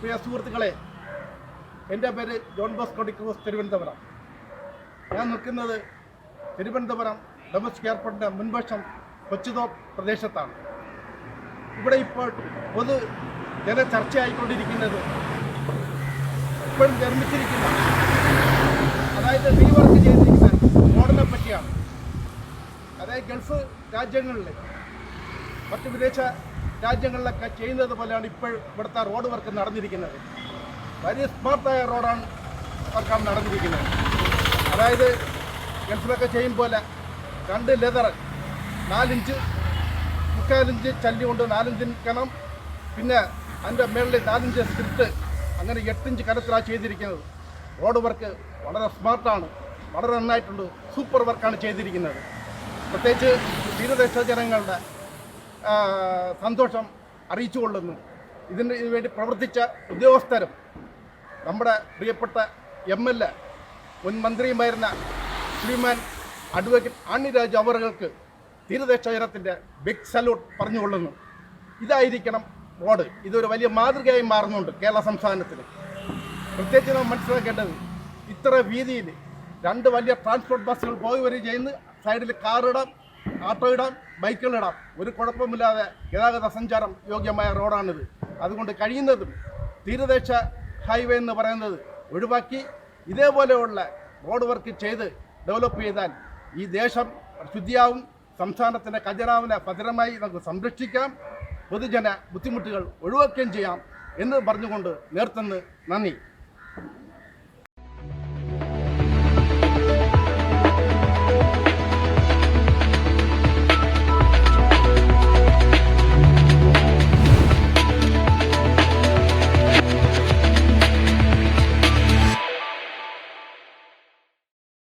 പ്രിയ സുഹൃത്തുക്കളെ എന്റെ പേര് ജോൺ ബോസ് ഡിക്രൂസ് തിരുവനന്തപുരം. ഞാൻ നിൽക്കുന്നത് തിരുവനന്തപുരം ഡൊമസ്റ്റിക് എയർപോർട്ടിന്റെ മുൻവശം കൊച്ചുതോപ്പ് പ്രദേശത്താണ്. ഇവിടെ ഇപ്പോൾ പൊതു ജന ചർച്ചയായിക്കൊണ്ടിരിക്കുന്നത് ഇപ്പോഴും നിർമ്മിച്ചിരിക്കുന്ന അതായത് റീവർക്ക് ചെയ്തിരിക്കുന്ന മോഡലിനെ പറ്റിയാണ്. അതായത് ഗൾഫ് രാജ്യങ്ങളിൽ മറ്റ് വിദേശ രാജ്യങ്ങളിലൊക്കെ ചെയ്യുന്നത് പോലെയാണ് ഇപ്പോൾ ഇവിടുത്തെ റോഡ് വർക്ക് നടന്നിരിക്കുന്നത്. വലിയ സ്മാർട്ടായ റോഡാണ് വർക്കാണ് നടന്നിരിക്കുന്നത്. അതായത് ഗൾഫിലൊക്കെ ചെയ്യും പോലെ രണ്ട് ലെതർ നാലിഞ്ച് മുക്കാലിഞ്ച് ചല്ലി കൊണ്ട് നാലിഞ്ച് കണം പിന്നെ അതിന്റെ മേളിൽ നാലിഞ്ച് സ്ക്രിപ്റ്റ് അങ്ങനെ എട്ടിഞ്ച് കനത്തിലാണ് ചെയ്തിരിക്കുന്നത്. റോഡ് വർക്ക് വളരെ സ്മാർട്ടാണ് വളരെ നന്നായിട്ടുണ്ട്. സൂപ്പർ വർക്കാണ് ചെയ്തിരിക്കുന്നത്. പ്രത്യേകിച്ച് തീരദേശ ജനങ്ങളുടെ സന്തോഷം അറിയിച്ചുകൊള്ളുന്നു. ഇതിന് വേണ്ടി പ്രവർത്തിച്ച ഉദ്യോഗസ്ഥരും നമ്മുടെ പ്രിയപ്പെട്ട എം എൽ എ മുൻ മന്ത്രിയുമായിരുന്ന ശ്രീമാൻ അഡ്വക്കേറ്റ് ആണിരാജ് അവറുകൾക്ക് തീരദേശ ബിഗ് സല്യൂട്ട് പറഞ്ഞുകൊള്ളുന്നു. ഇതായിരിക്കണം റോഡ് ഇതൊരു വലിയ മാതൃകയായി മാറുന്നുണ്ട് കേരള സംസ്ഥാനത്തിന്. പ്രത്യേകിച്ച് നാം മനസ്സിലാക്കേണ്ടത് ഇത്ര വീതിയിൽ രണ്ട് വലിയ ട്രാൻസ്പോർട്ട് ബസ്സുകൾ പോയി വരികയും ചെയ്യുന്നു. സൈഡിൽ കാറിടാം ആട്ടോ ഇടാം ബൈക്കുകളിടാം ഒരു കുഴപ്പമില്ലാതെ ഗതാഗത സഞ്ചാരം യോഗ്യമായ റോഡാണിത്. അതുകൊണ്ട് കഴിയുന്നതും തീരദേശ ഹൈവേ എന്ന് പറയുന്നത് ഒഴിവാക്കി ഇതേപോലെയുള്ള റോഡ് വർക്ക് ചെയ്ത് ഡെവലപ്പ് ചെയ്താൽ ഈ ദേശം ശുദ്ധിയാവും സംസ്ഥാനത്തിന്റെ ഖജനാവിനെ ഭദ്രമായി നമുക്ക് സംരക്ഷിക്കാം പൊതുജന ബുദ്ധിമുട്ടുകൾ ഒഴിവാക്കുകയും ചെയ്യാം എന്ന് പറഞ്ഞുകൊണ്ട് നേർത്തുനിന്ന് നന്ദി.